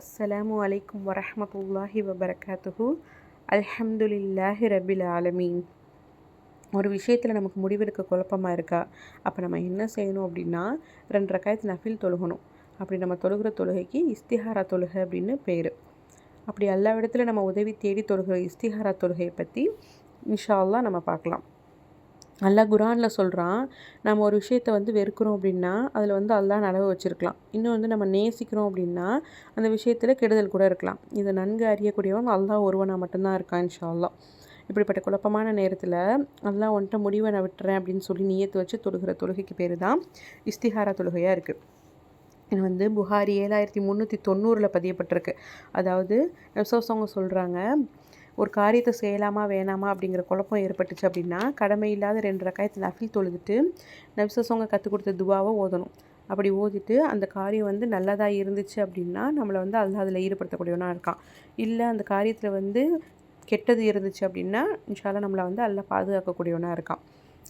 அஸ்ஸலாமு அலைக்கும் வரஹமத்துல்லாஹி வபரகாத்துஹு. அல்ஹம்துலில்லாஹி ரபில் ஆலமீன். ஒரு விஷயத்தில் நமக்கு முடிவெடுக்க குழப்பமாக இருக்கா? அப்போ நம்ம என்ன செய்யணும் அப்படின்னா ரெண்டு ரக்காயத்து நஃபில் தொழுகணும். அப்படி நம்ம தொழுகிற தொழுகைக்கு இஸ்திஹாரா தொழுகை அப்படின்னு பேர். அப்படி எல்லா இடத்துல நம்ம உதவி தேடி தொழுகிற இஸ்திஹாரா தொழுகையை பற்றி இன்ஷா நம்ம பார்க்கலாம். அல்லா குரானில் சொல்கிறான் நம்ம ஒரு விஷயத்தை வந்து வெறுக்கிறோம் அப்படின்னா அதில் வந்து அல்லா நலவு வச்சுருக்கலாம். இன்னும் வந்து நம்ம நேசிக்கிறோம் அப்படின்னா அந்த விஷயத்தில் கெடுதல் கூட இருக்கலாம். இதை நன்கு அறியக்கூடியவன் அல்லா ஒருவனாக மட்டும்தான் இருக்கான் இன்ஷா இப்படிப்பட்ட குழப்பமான நேரத்தில் அல்லா ஒன்ட்ட முடிவை நான் விட்டுறேன் அப்படின்னு சொல்லி நீயத்து வச்சு தொழுகிற தொழுகைக்கு பேர் தான் இஸ்திஹாரா தொழுகையாக இருக்குது இது வந்து புகாரி ஏழாயிரத்தி முந்நூற்றி தொண்ணூறில் பதியப்பட்டிருக்கு. அதாவது நெசோசவங்க சொல்கிறாங்க ஒரு காரியத்தை செய்யலாமா வேணாமா அப்படிங்கிற குழப்பம் ஏற்பட்டுச்சு அப்படின்னா கடமை இல்லாத ரெண்டு ரக்காயத்தை நஃபில் தொழுதுட்டு நபிசசவங்க கற்றுக் கொடுத்த துவாவை ஓதணும். அப்படி ஓதிட்டு அந்த காரியம் வந்து நல்லதாக இருந்துச்சு அப்படின்னா நம்மளை வந்து அதில் அதில் ஈடுபடுத்தக்கூடியவனாக இருக்கான். இல்லை அந்த காரியத்தில் வந்து கெட்டது இருந்துச்சு அப்படின்னா இன்ஷால்லாம் நம்மளை வந்து அதில் பாதுகாக்கக்கூடியவனாக இருக்கான்.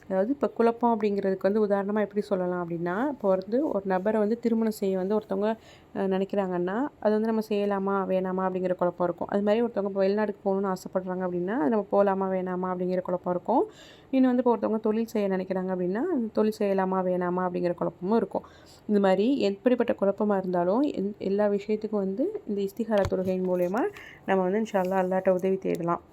அதாவது இப்போ குழப்பம் அப்படிங்கிறதுக்கு வந்து உதாரணமாக எப்படி சொல்லலாம் அப்படின்னா இப்போ வந்து ஒரு நபரை வந்து திருமணம் செய்ய வந்து ஒருத்தவங்க நினைக்கிறாங்கன்னா அது வந்து நம்ம செய்யலாமா வேணாமா அப்படிங்கிற குழப்பம் இருக்கும். அது மாதிரி ஒருத்தவங்க இப்போ வெளிநாட்டுக்கு போகணுன்னு ஆசைப்பட்றாங்க அப்படின்னா அது நம்ம போகலாமா வேணாமா அப்படிங்கிற குழப்பம் இருக்கும். இன்னும் வந்து இப்போ ஒருத்தவங்க தொழில் செய்ய நினைக்கிறாங்க அப்படின்னா தொழில் செய்யலாமா வேணாமா அப்படிங்கிற குழப்பமும் இருக்கும். இந்த மாதிரி எப்படிப்பட்ட குழப்பமாக இருந்தாலும் எந் எல்லா விஷயத்துக்கும் வந்து இந்த இஸ்திகார தொழுகையின் மூலயமா நம்ம வந்து இன்ஷால்லா அல்லாட்ட உதவி தேடலாம்.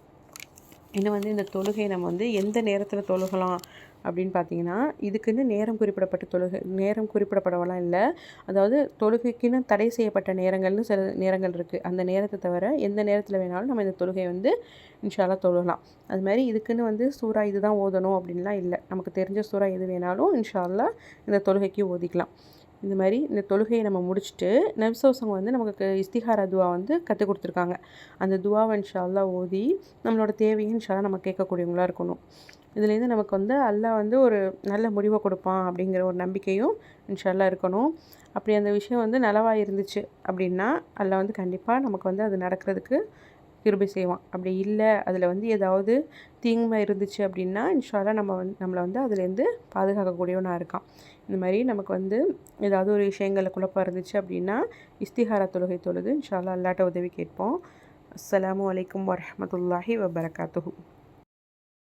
இன்னும் வந்து இந்த தொழுகை நம்ம வந்து எந்த நேரத்தில் தொழுகலாம் அப்படின்னு பார்த்தீங்கன்னா இதுக்குன்னு நேரம் குறிப்பிடப்பட்ட தொழுகை நேரம் குறிப்பிடப்படவெல்லாம் இல்லை. அதாவது தொழுகைக்குன்னு தடை செய்யப்பட்ட நேரங்கள்னு சில நேரங்கள் இருக்குது அந்த நேரத்தை தவிர எந்த நேரத்தில் வேணாலும் நம்ம இந்த தொழுகையை வந்து இன்ஷாலாக தொழுகலாம் அது மாதிரி இதுக்குன்னு வந்து சூறா இது தான் ஓதணும் அப்படின்லாம் இல்லை. நமக்கு தெரிஞ்ச சூறா எது வேணாலும் இன்ஷால்லா இந்த தொழுகைக்கு ஓதிக்கலாம். இந்த மாதிரி இந்த தொழுகையை நம்ம முடிச்சுட்டு நபிசோசங்க வந்து நமக்கு இஸ்திகார துவா வந்து கற்றுக் கொடுத்துருக்காங்க. அந்த துவாவை இன்ஷால்லா ஓதி நம்மளோட தேவையும் இன்ஷால்லா நம்ம கேட்கக்கூடியவங்களாக இருக்கணும். இதுலேருந்து நமக்கு வந்து அல்லா வந்து ஒரு நல்ல முடிவை கொடுப்பான் அப்படிங்கிற ஒரு நம்பிக்கையும் இன்ஷால்லா இருக்கணும். அப்படி அந்த விஷயம் வந்து நலவாக இருந்துச்சு அப்படின்னா அல்லா வந்து கண்டிப்பாக நமக்கு வந்து அது நடக்கிறதுக்கு கிருபை செய்வான். அப்படி இல்லை அதில் வந்து ஏதாவது தீங்மை இருந்துச்சு அப்படின்னா இன்ஷாலா நம்ம வந்து நம்மளை வந்து அதுலேருந்து பாதுகாக்கக்கூடியவனாக இருக்கான். இந்த மாதிரி நமக்கு வந்து ஏதாவது ஒரு விஷயங்களில் குழப்பம் இருந்துச்சு அப்படின்னா இஸ்திஹாரா தொழுகை தொழுது இன்ஷாலா அல்லாட்ட உதவி கேட்போம். அஸ்லாம் வலைக்கம் வரமத்துல்லாஹி வபரகாத்துஹூ.